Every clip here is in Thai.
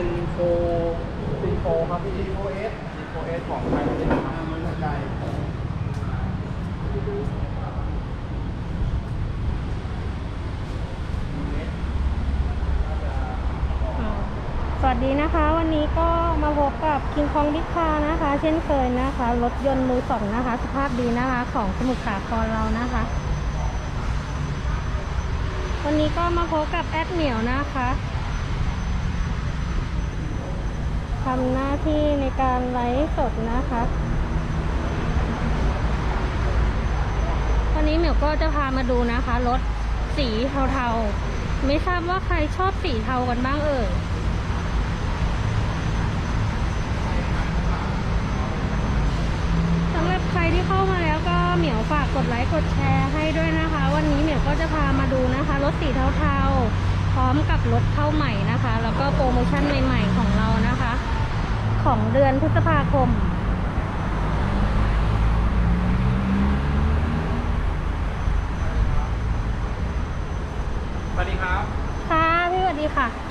ก็พอต้องเป็นโฟซีโฟครับพี่ซีโฟเอสซีโฟเอสของไทยประเทศครับมันสนใจสวัสดีนะคะ วันนี้ก็มาพบกับคิงคองบิ๊กคานะคะ เช่นเคยนะคะรถยนต์มือสองนะคะ สภาพดีนะคะของสมุทรสาครเรานะคะ วันนี้ก็มาพบกับแอดเหมียวนะคะ ทำหน้าที่ในการไลฟ์สดนะคะวันนี้เหมียวก็จะพามาดูนะคะรถสีเทาๆ ไม่ทราบว่าใครชอบสีเทากันบ้างเอ่ยสำหรับใครที่เข้ามาแล้วก็เหมียวฝากกดไลค์กดแชร์ให้ด้วยนะคะ วันนี้เหมียวก็จะพามาดูนะคะรถสีเทาๆ พร้อมกับรถเข้าใหม่นะคะ แล้วก็โปรโมชั่นใหม่ๆของเรานะคะ ของเดือนพฤษภาคม สวัสดีครับ ค่ะพี่สวัสดีค่ะ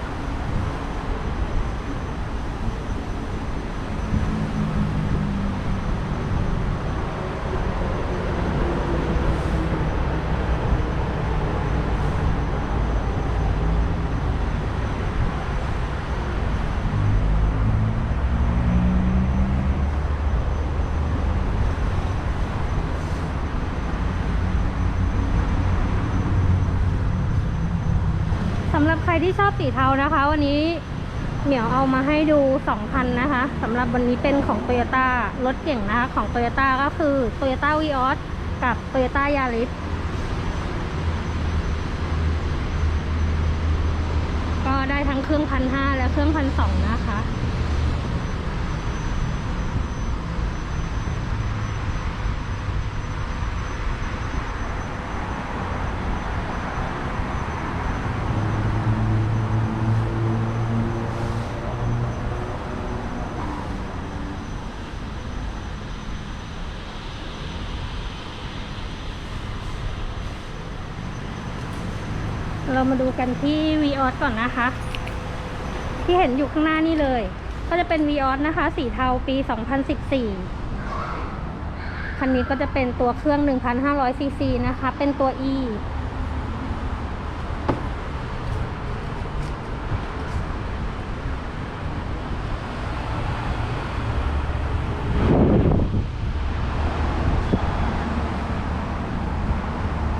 สำหรับใคร ที่ชอบสีเทานะคะ วันนี้เหมียวเอามาให้ดู2คันนะคะสำหรับวันนี้เป็นของ t o y ยต้ารถเก่งนะคะ ของ t o y ยต้ก็คือ t o y ยต้าวีออสกับ t o y ยต้ายาริสก็ได้ทั้งเครื่องพันห้าและเครื่องพันสองนะคะ เรามาดูกันที่ v ีออสก่อนนะคะ ที่เห็นอยู่ข้างหน้านี่เลย ก็จะเป็น v ีออสนะคะ สีเทาปี 2014 คันนี้ก็จะเป็นตัวเครื่อง 1,500ซีซีนะคะ เป็นตัว E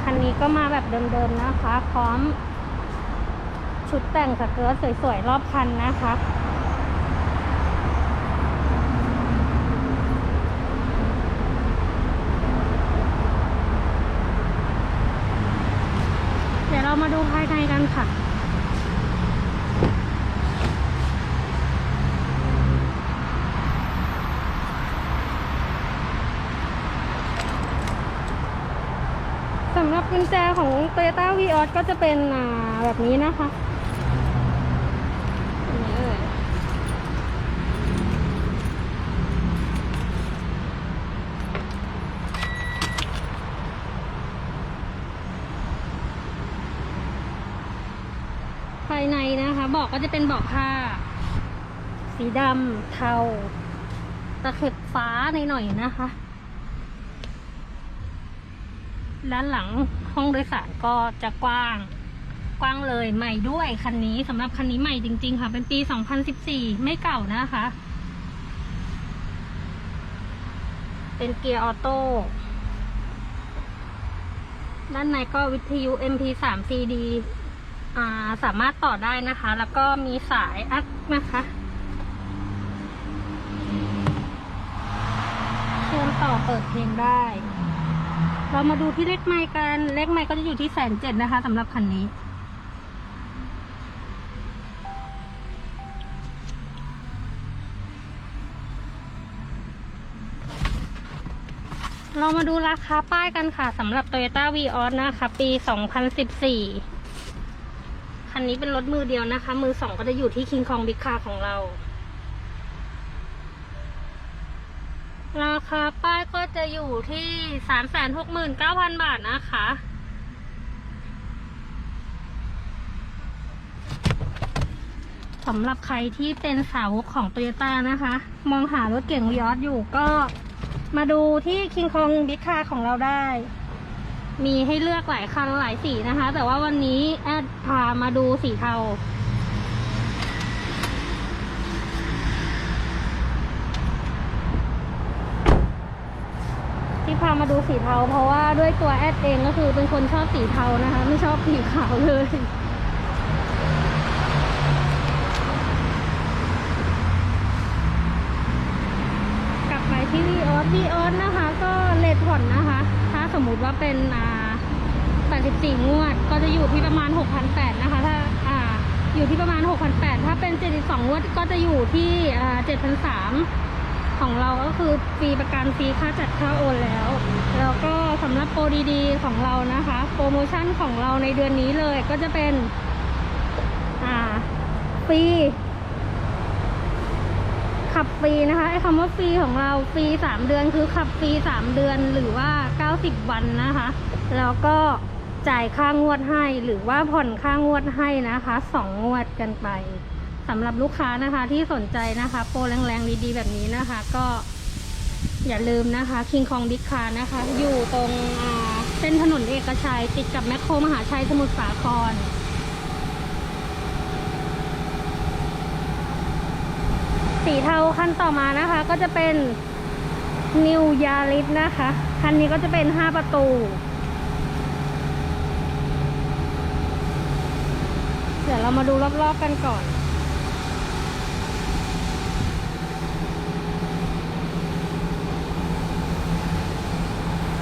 คันนี้ก็มาแบบเดิมๆนะคะ พร้อม ชุดแต่งสเกิร์ตสวยๆ รอบคันนะคะเดี๋ยวเรามาดูภายในกันค่ะสำหรับกุญแจของ Toyota v ีออก็จะเป็นแบบนี้นะคะอันนี้เลยภายในนะคะเบอกก็จะเป็นเบอกผ้า สีดำเทา ตะเข็บฟ้าในหน่อยๆนะคะ ด้านหลังห้องโดยสารก็จะกว้าง กว้างเลยใหม่ด้วยคันนี้สำหรับคันนี้ใหม่จริง ๆ ค่ะ เป็นปี 2014 ไม่เก่านะคะ เป็นเกียร์ออโต้ด้านในก็วิทยุ MP3 CD สามารถต่อได้นะคะ แล้วก็มีสายอักนะคะ เชื่อมต่อเปิดเพลงได้ เรามาดูที่เลขไมค์กันเลขไมค์ก็จะอยู่ที่แสนเจ็ดนะคะสำหรับคันนี้เรามาดูราคาป้ายกันค่ะสำหรับ Toyota v ีออสนะคะ ปี 2014 นนี้เป็นรถมือเดียวนะคะ มือสองก็จะอยู่ที่ King Kong Big Car ของเรา ราคาป้ายก็จะอยู่ที่สามแสนหกหมื่นเก้าพันบาทนะคะ สำหรับใครที่เป็นสาวกของ t o y ยต้านะคะ มองหารถเก่งวีออสอยู่ก็มาดูที่คิงคองบิ๊กคาของเราได้ มีให้เลือกหลายคันหลายสีนะคะ แต่ว่าวันนี้แอดพามาดูสีเทา ที่พามาดูสีเทา เพราะว่าด้วยตัวแอดเองก็คือเป็นคนชอบสีเทานะคะ ไม่ชอบสีขาวเลยกลับไปที่วีออสวีออสนะคะ ก็เลทผ่อนนะคะ สมมุติว่าเป็นอ่า84 งวด ก็จะอยู่ที่ประมาณ 6,800 นะคะ ถ้าอ่าอยู่ที่ประมาณ 6,800 ถ้าเป็น 72 งวด ก็จะอยู่ที่อ่า7,300 ของเราก็คือฟรีประกันฟรีค่าจัดค่าโอนแล้ว แล้วก็สำหรับโปรดีๆ ของเรานะคะ โปรโมชั่นของเราในเดือนนี้เลยก็จะเป็น อ่าฟรี ขับฟรีนะคะไอ้คำว่าฟรีของเราฟรีสามเดือนคือขับฟรีสามเดือนหรือว่าเก้าสิบวันนะคะ แล้วก็จ่ายค่างวดให้หรือว่าผ่อนค่างวดให้นะคะสองงวดกันไปสำหรับลูกค้านะคะที่สนใจนะคะ โปรแรงๆดีๆแบบนี้นะคะ ก็อย่าลืมนะคะคิงคองบิ๊กคานะคะ อยู่ตรงเส้นถนนเอกชัยติดกับแมคโครมหาชัยสมุทรสาคร สีเทาคันต่อมานะคะ ก็จะเป็น New Yaris นะคะ คันนี้ก็จะเป็น 5 ประตู เดี๋ยวเรามาดูรอบๆกันก่อน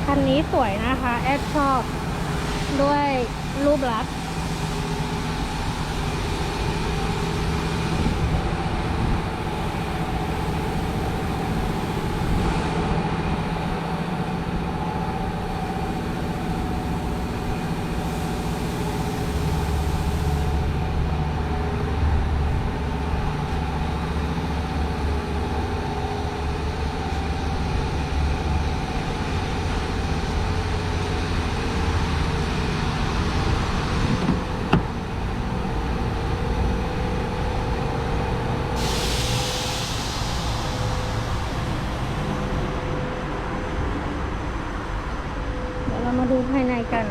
คันนี้สวยนะคะ แอดชอบด้วยรูปลักษณ์ เดี๋ยวเรามาดูภายในกัน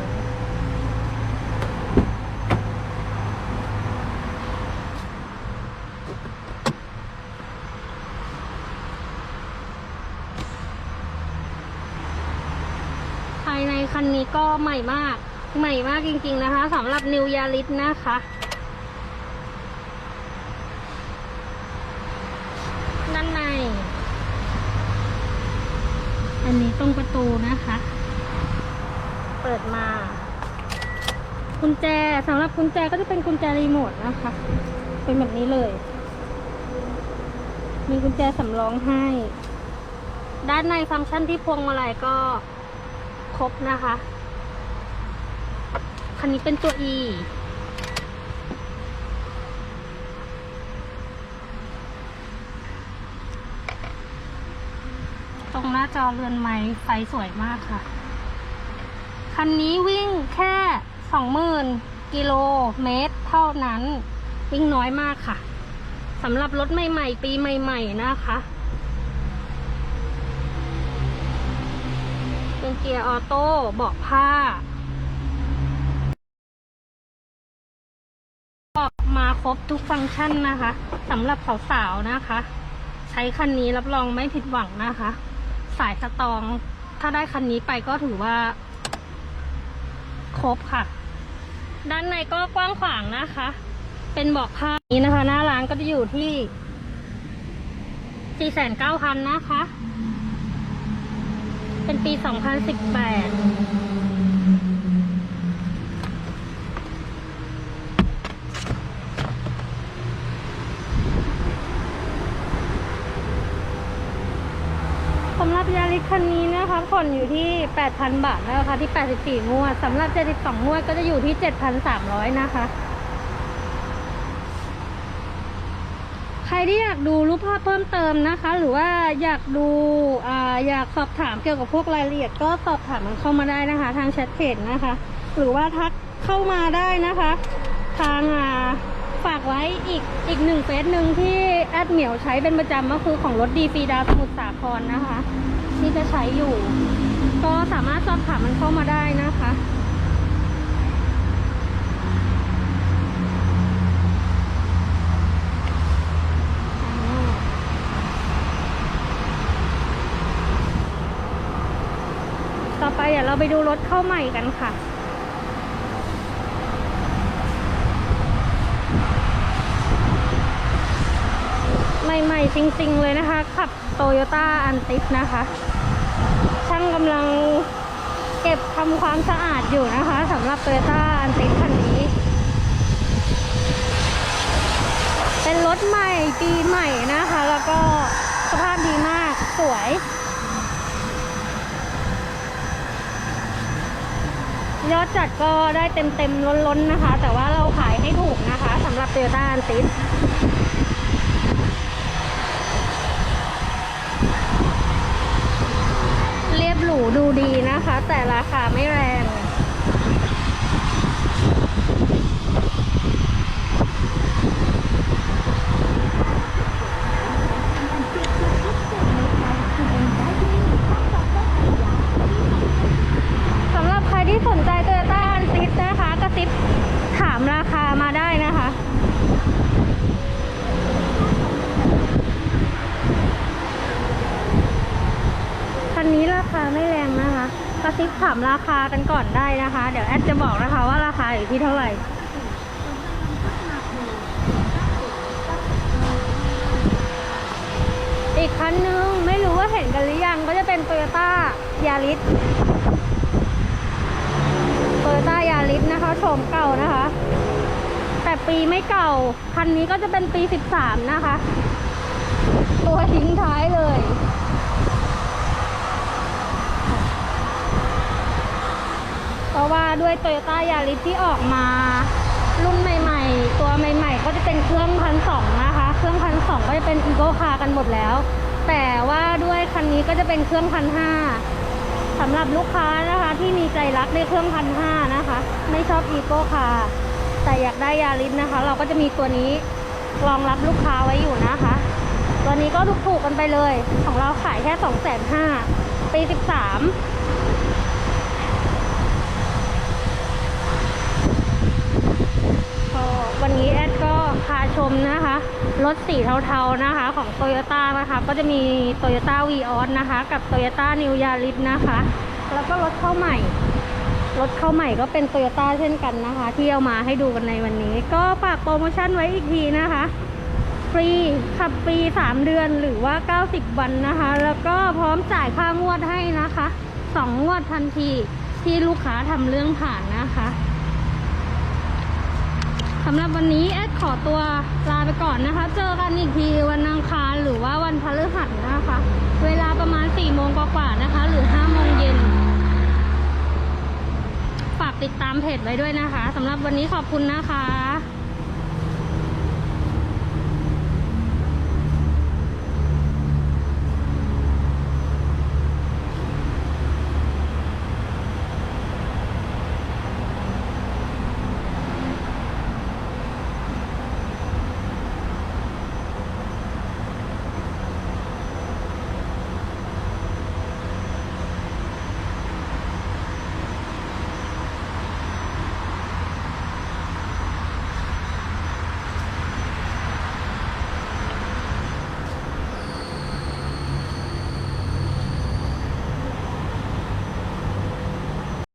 ภายใน คันนี้ก็ใหม่มาก ใหม่มากจริง ๆ นะคะสำหรับ New Yaris นะคะ ด้านใน อันนี้ตรงประตูนะคะ เปิดมากุญแจสำหรับกุญแจก็จะเป็นกุญแจรีโมทนะคะ เป็นแบบนี้เลย มีกุญแจสำรองให้ ด้านในฟังก์ชันที่พวงมาลัยก็ ครบนะคะ คันนี้เป็นตัว E ตรงหน้าจอเรือนไม้ไฟสวยมากค่ะ คันนี้วิ่งแค่สองหมื่นกิโลเมตรเท่านั้น วิ่งน้อยมากค่ะสำหรับรถใหม่ ๆ ปีใหม่ ๆ นะคะ เป็นเกียร์ออโต้เบาะผ้าก็มาครบทุกฟังก์ชันนะคะสำหรับสาวๆนะคะ ใช้คันนี้รับรองไม่ผิดหวังนะคะ สายสตองถ้าได้คันนี้ไปก็ถือว่า ครบค่ะ ด้านในก็กว้างขวางนะคะ เป็นเบาะผ้านี้นะคะ หน้าร้านก็จะอยู่ที่ 49,000นะคะ เป็นปี 2018สำหรับยาริสคันนี้นะคะผ่อนอยู่ที่ 8,000 บาทนะคะที่ 84 งวดสำหรับ 72 งวดก็จะอยู่ที่ 7,300 นะคะ ใครที่อยากดูรูปภาพเพิ่มเติมนะคะ หรือว่าอยากดูอ่าอยากสอบถามเกี่ยวกับพวกรายละเอียด ก็สอบถามมันเข้ามาได้นะคะ ทางแชทเพจนะคะ หรือว่าทักเข้ามาได้นะคะ ทางอ่าฝากไว้อีกอีกหนึ่งเฟซหนึ่งที่แอดเหมียวใช้เป็นประจำก็คือของรถดีฟีดาสมุทรสาครนะคะ ที่จะใช้อยู่ ก็สามารถสอบถามมันเข้ามาได้นะคะ ต่อไป เดี๋ยวเราไปดูรถเข้าใหม่กันค่ะใหม่ๆจริงๆเลยนะคะ ขับโตโยต้าอันติสนะคะ ช่างกำลังเก็บทำความสะอาดอยู่นะคะสำหรับโตโยต้าอันติสคันนี้ เป็นรถใหม่ปีใหม่นะคะ แล้วก็สภาพดีมากสวย ยอดจัดก็ได้เต็มๆล้นๆนะคะ แต่ว่าเราขายให้ถูกนะคะสำหรับเตโยต้าอันติสเรียบหรูดูดีนะคะ แต่ราคาไม่แรง สำหรับใครที่สนใจ t o y ยต้าอันติส นะคะกระซิบถามราคามาได้นะคะ คันนี้ราคาไม่แรงนะคะกระซิบถามราคากันก่อนได้นะคะ เดี๋ยวแอดจะบอกนะคะว่าราคาอยู่ที่เท่าไหร่อีกคันนึงไม่รู้ว่าเห็นกันหรือยังก็จะเป็น t o y ยต้ายาริส ต้ายาริสนะคะโฉมเก่านะคะ แต่ปีไม่เก่า คันนี้ก็จะเป็นปี 13 นะคะ ตัวทิ้งท้ายเลย เพราะว่าด้วยโตโยต้ายาริสที่ออกมา รุ่นใหม่ๆ ตัวใหม่ ๆ ก็จะเป็นเครื่องพันสองนะคะ เครื่องพันสองก็จะเป็นอีโกคากันหมดแล้ว แต่ว่าด้วยคันนี้ก็จะเป็นเครื่องพันห้า สำหรับลูกค้านะคะที่มีใจรักในเครื่องพันห้านะคะ ไม่ชอบอีโก้คาร์แต่อยากได้ยาริสนะคะ เราก็จะมีตัวนี้รองรับลูกค้าไว้อยู่นะคะ ตัวนี้ก็ถูกๆกันไปเลย ของเราขายแค่สองแสนห้าปีสิบสาม วันนี้แอดก็พาชมนะคะ รถสีเทาๆนะคะ ของโตโยต้านะคะ ก็จะมี t o y ยต้าวีออสนะคะ กับ t o y ยต้านิวยาริสนะคะ แล้วก็รถเข้าใหม่ รถเข้าใหม่ก็เป็น t o y ยต้าเช่นกันนะคะ ที่เอามาให้ดูกันในวันนี้ ก็ฝากโปรโมชั่นไว้อีกทีนะคะ ฟรีขับฟรี 3 เดือนหรือว่า 90 วันนะคะ แล้วก็พร้อมจ่ายค่างวดให้นะคะ 2 งวดทันทีที่ลูกค้าทำเรื่องผ่านนะคะ สำหรับวันนี้แอดขอตัวลาไปก่อนนะคะ เจอกันอีกทีวันอังคารหรือว่าวันพฤหัสนะคะ เวลาประมาณ4โมงกว่าๆนะคะ หรือ5โมงเย็น ฝากติดตามเพจไว้ด้วยนะคะสำหรับวันนี้ขอบคุณนะคะ